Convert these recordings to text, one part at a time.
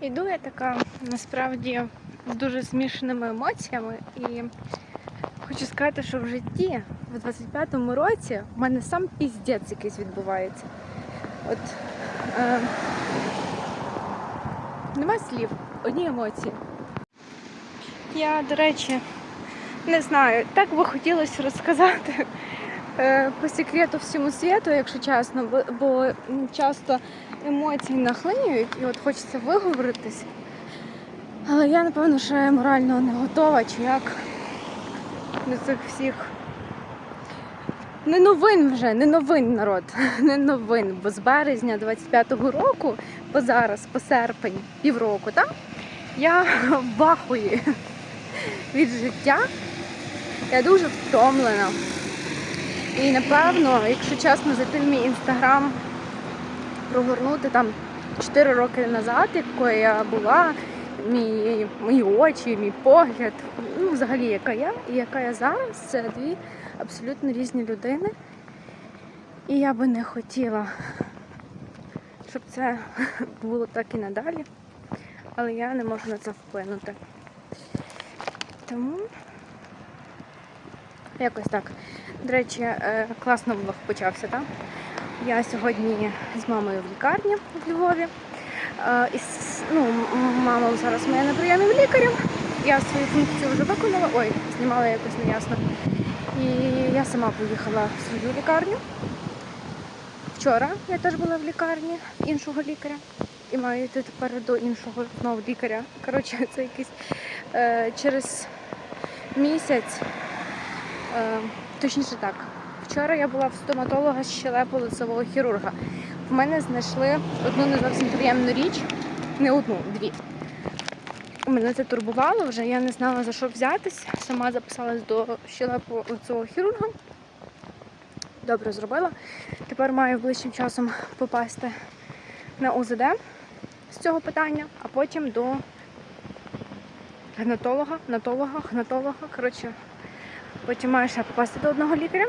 Іду я така насправді з дуже змішаними емоціями і хочу сказати, що в житті в 25-му році в мене сам піздець якийсь відбувається. От е, нема слів, одні емоції. Я, до речі, не знаю, так би хотілося розказати по секрету всьому світу, якщо чесно, бо, часто емоції нахлинюють і от хочеться виговоритись. Але я, напевно, ще морально не готова, чи як до цих всіх. Не новин вже, не новин народ, не новин. Бо з березня 25-го року, по зараз, по серпень, півроку, так? Я в ахуї від життя. Я дуже втомлена. І напевно, якщо чесно, зайти в мій інстаграм, прогорнути там 4 роки назад, якою я була, мій, мої очі, мій погляд, ну, взагалі, яка я і яка я зараз, це дві абсолютно різні людини. І я би не хотіла, щоб це було так і надалі, але я не можу на це вплинути. Тому якось так. До речі, е, класно влог почався, так? Я сьогодні з мамою в лікарні в Львові. Е, ну, мама зараз моя на прийомі в. Я свою функцію вже виконала. Ой, знімала якось неясно. І я сама поїхала в свою лікарню. Вчора я теж була в лікарні іншого лікаря. І маю йти тепер до іншого знову лікаря. Коротше, це якийсь е, через місяць. Точніше так. Вчора я була в стоматолога з щелепу лицевого хірурга. В мене знайшли одну не зовсім приємну річ, не одну, дві. Мене це турбувало вже, я не знала за що взятись. Сама записалась до щелепу лицевого хірурга. Добре зробила. Тепер маю ближчим часом попасти на УЗД з цього питання, а потім до гнатолога, гнатолога, гнатолога. Коротше, Потім маю ще попасти до одного лікаря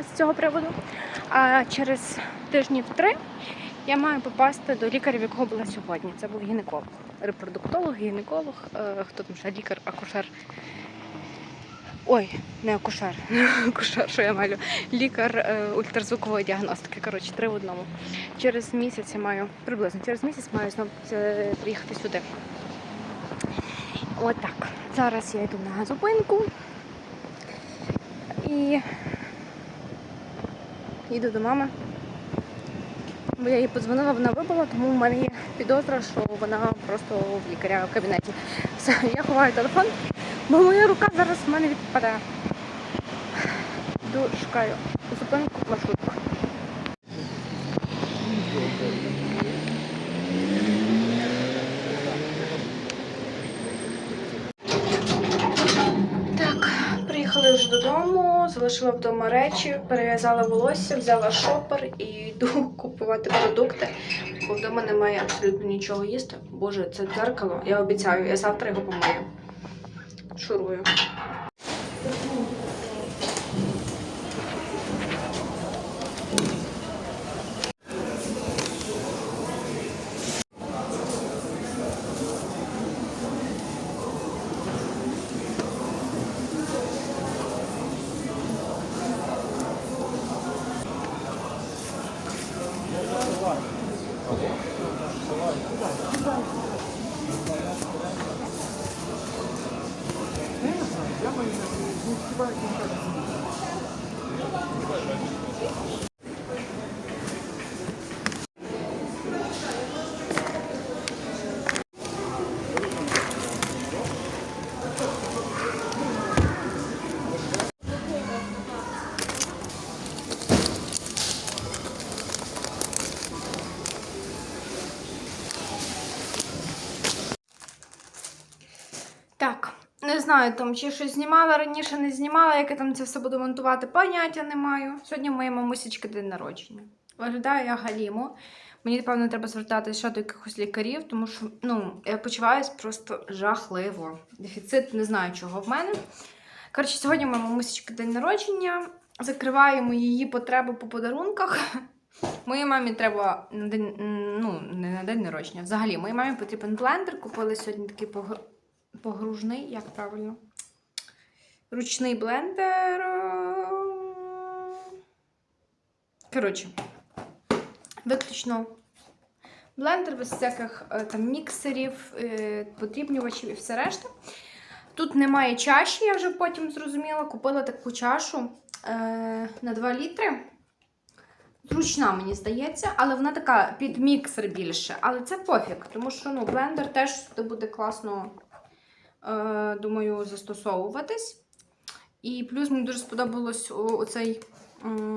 з цього приводу. А через тижнів три я маю попасти до лікаря, в якого була сьогодні. Це був гінеколог, репродуктолог, гінеколог, е, хто там ще лікар, акушер. Ой, не акушер, не акушер, що я малю. Лікар е, ультразвукової діагностики. Коротше, три в одному. Через місяць я маю, приблизно через місяць маю знову е, приїхати сюди. Отак. Зараз я йду на зупинку. І їду до мами. Бо я їй подзвонила, вона вибула, тому в мене є підозра, що вона просто в лікаря в кабінеті. Все, я ховаю телефон, бо моя рука зараз в мене відпаде. Йду, шукаю зупинку, маршрутку. Так, приїхали вже додому, залишила вдома речі, перев'язала волосся, взяла шопер і йду купувати продукти, бо вдома немає абсолютно нічого їсти. Боже, це дзеркало, я обіцяю, я завтра його помию. Шурую. 你值班去吗？Не знаю, там чи щось знімала раніше, не знімала, як я там це все буду монтувати, поняття не маю. Сьогодні у моєї мамусічки день народження. Виглядаю я галімо. Мені, напевно, треба звертатися ще до якихось лікарів, тому що ну, я почуваюся просто жахливо. Дефіцит не знаю, чого в мене. Коротше, сьогодні у моєї мамусічки день народження. Закриваємо її потреби по подарунках. Моїй мамі треба на день, ну, не на день народження. Взагалі, моїй мамі потрібен блендер. Купили сьогодні такий погружний, як правильно? Ручний блендер. Коротше, виключно блендер без всяких е, там міксерів, е, подрібнювачів і все решта. Тут немає чаші, я вже потім зрозуміла. Купила таку чашу е, на 2 літри. Зручна, мені здається, але вона така під міксер більше. Але це пофіг, тому що ну, блендер теж буде класно, е, думаю, застосовуватись. І плюс мені дуже сподобалось оцей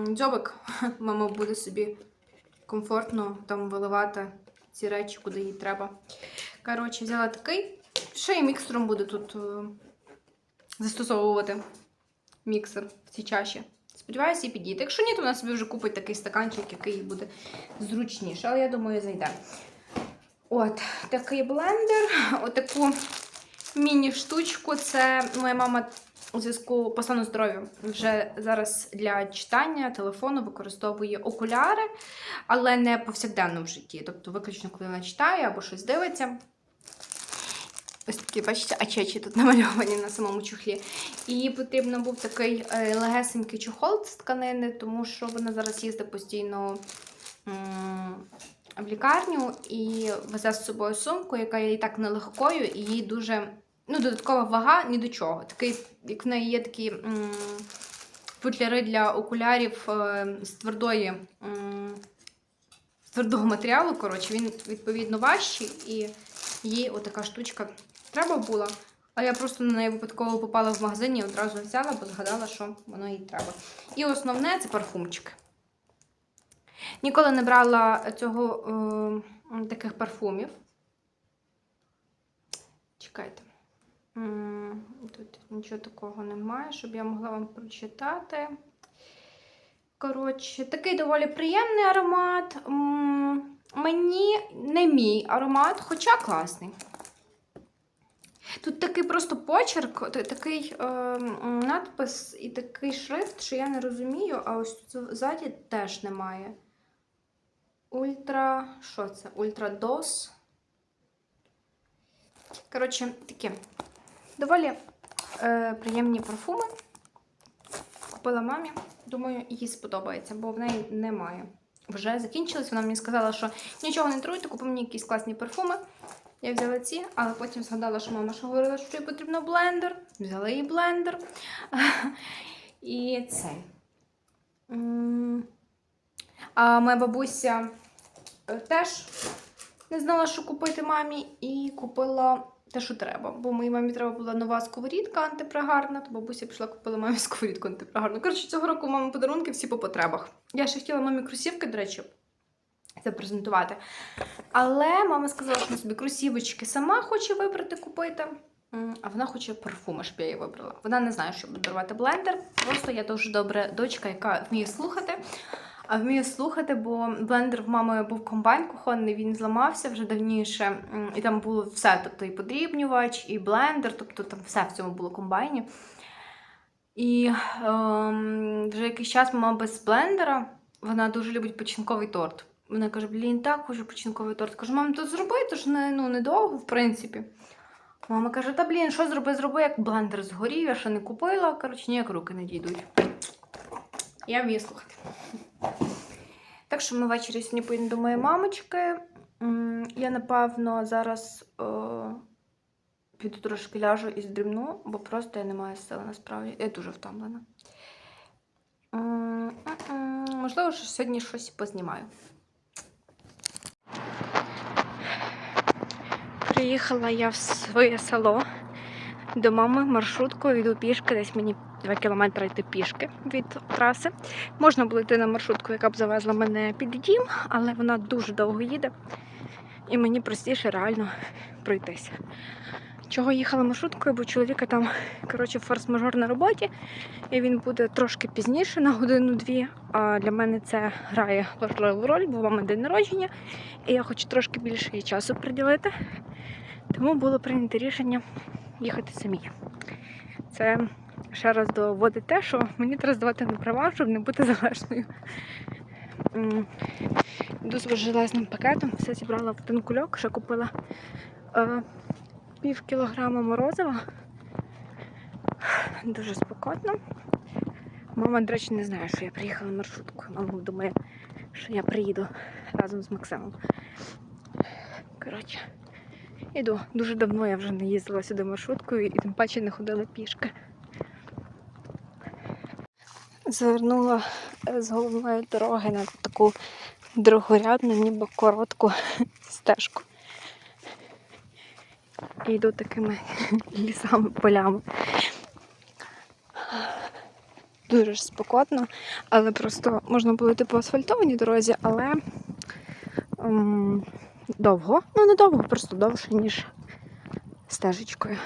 дзьобик. Мама буде собі комфортно там виливати ці речі, куди їй треба. Коротше, взяла такий. Ще й міксером буде тут е, застосовувати міксер в цій чаші. Сподіваюся, і підійде. Якщо ні, то вона собі вже купить такий стаканчик, який буде зручніше. Але я думаю, зайде. От, такий блендер, отаку міні-штучку. Це моя мама у зв'язку по стану здоров'я вже зараз для читання телефону використовує окуляри, але не повсякденно в житті. Тобто, виключно, коли вона читає або щось дивиться. Ось такі, бачите, ачечі тут намальовані на самому чохлі. І потрібно був такий е, легесенький чохол з тканини, тому що вона зараз їздить постійно в лікарню і везе з собою сумку, яка є і так нелегкою, і їй дуже ну, додаткова вага ні до чого. Такий, як в неї є такі футляри для окулярів е, з твердої. з твердого матеріалу, коротше, він відповідно важчий, і їй отака штучка треба була. А я просто на неї випадково попала в магазині і одразу взяла, бо згадала, що воно їй треба. І основне це парфумчик. Ніколи не брала цього е, таких парфумів. Чекайте. Тут нічого такого немає, щоб я могла вам прочитати. Коротше, такий доволі приємний аромат. Мені не мій аромат, хоча класний. Тут такий просто почерк, такий е, надпис і такий шрифт, що я не розумію, а ось тут ззаді теж немає. Ультра. Що це? Ультрадос. Коротше, такі доволі е, приємні парфуми. Купила мамі. Думаю, їй сподобається, бо в неї немає. Вже закінчилось. Вона мені сказала, що нічого не труйте, купи мені якісь класні парфуми. Я взяла ці, але потім згадала, що мама ще говорила, що їй потрібно блендер. Взяла їй блендер. І цей. А моя бабуся е, теж не знала, що купити мамі, і купила те, що треба. Бо моїй мамі треба була нова сковорідка антипригарна, то бабуся пішла купила мамі сковорідку антипригарну. Коротше, цього року у мами подарунки всі по потребах. Я ще хотіла мамі кросівки, до речі, запрезентувати. Але мама сказала, що вона собі кросівочки сама хоче вибрати, купити. А вона хоче парфуми, щоб я її вибрала. Вона не знає, що буде дарувати блендер. Просто я дуже добра дочка, яка вміє слухати. А вмію слухати, бо блендер в мами був комбайн кухонний, він зламався вже давніше. І там було все. Тобто і подрібнювач, і блендер, тобто там все в цьому було комбайні. І ем, вже якийсь час мама без блендера, вона дуже любить печінковий торт. Вона каже: блін, так хочу печінковий торт. Кажу, мам, то зроби, то ж не, ну, недовго, в принципі. Мама каже: та блін, що зроби, зроби, як блендер згорів, я ще не купила. Коротше, ніяк руки не дійдуть. Я вмію слухати. Так що ми ввечері сьогодні поїдемо до моєї мамочки. Я, напевно, зараз е, піду трошки ляжу і здрімну, бо просто я не маю сили насправді. Я дуже втомлена. Можливо, що сьогодні щось познімаю. Приїхала я в своє село до мами маршруткою, йду пішки, десь мені 2 кілометри йти пішки від траси. Можна було йти на маршрутку, яка б завезла мене під дім, але вона дуже довго їде. І мені простіше реально пройтися. Чого їхала маршруткою, бо чоловіка там коротше, форс-мажор на роботі, і він буде трошки пізніше на годину-дві. А для мене це грає важливу роль, бо в мами день народження, і я хочу трошки більше часу приділити. Тому було прийнято рішення їхати самій. Це ще раз доводить те, що мені треба здавати на права, щоб не бути залежною Йду з железним пакетом, все зібрала в один кульок, ще купила е, пів кілограма морозива. Дуже спокійно. Мама, до речі, не знає, що я приїхала маршруткою. Мама думає, що я приїду разом з Максимом. Коротше, іду. Дуже давно я вже не їздила сюди маршруткою і тим паче не ходила пішки. Звернула е, з головної дороги на таку другорядну, ніби коротку стежку. І йду такими лісами, полями. Дуже ж спокійно, але просто можна було йти по асфальтованій дорозі, але ем, довго. Ну, не довго, просто довше, ніж стежечкою.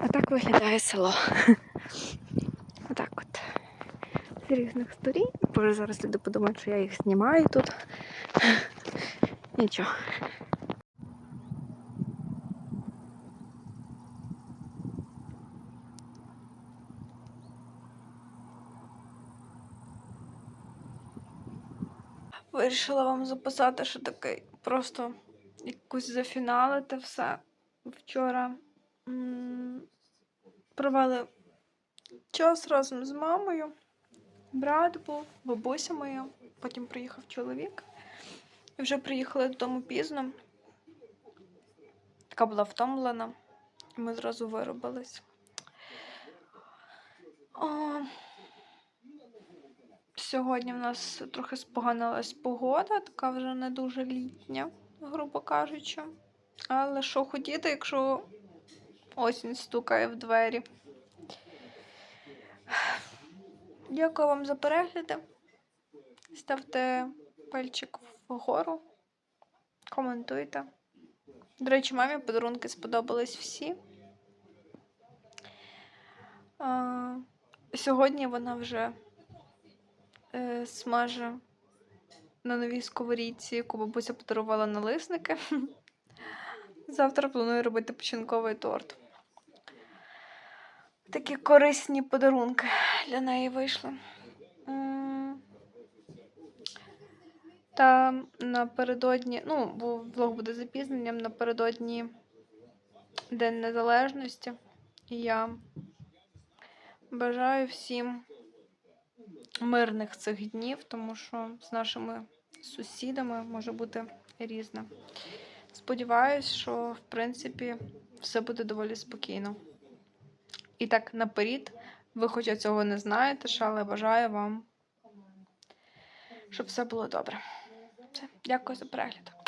А так виглядає село. Отак от. З різних сторін. Боже, зараз люди подумають, що я їх знімаю тут. Нічого. Вирішила вам записати, що таке просто якусь зафіналити все. Вчора м, провели час разом з мамою. Брат був, бабуся моя, потім приїхав чоловік. Вже приїхали додому пізно. Така була втомлена. І ми зразу виробились. Сьогодні в нас трохи споганилась погода, така вже не дуже літня, грубо кажучи. Але що хотіти, якщо осінь стукає в двері. Дякую вам за перегляди. Ставте пальчик вгору, коментуйте. До речі, мамі подарунки сподобались всі. Сьогодні вона вже е, смаже на новій сковорідці, яку бабуся подарувала налисники. Завтра планую робити печінковий торт. Такі корисні подарунки для неї вийшли. Та напередодні, ну, бо влог буде запізненням напередодні День Незалежності. І я бажаю всім мирних цих днів, тому що з нашими сусідами може бути різне. Сподіваюсь, що в принципі все буде доволі спокійно. І так наперед, ви хоча цього не знаєте, але бажаю вам, щоб все було добре. Все, дякую за перегляд.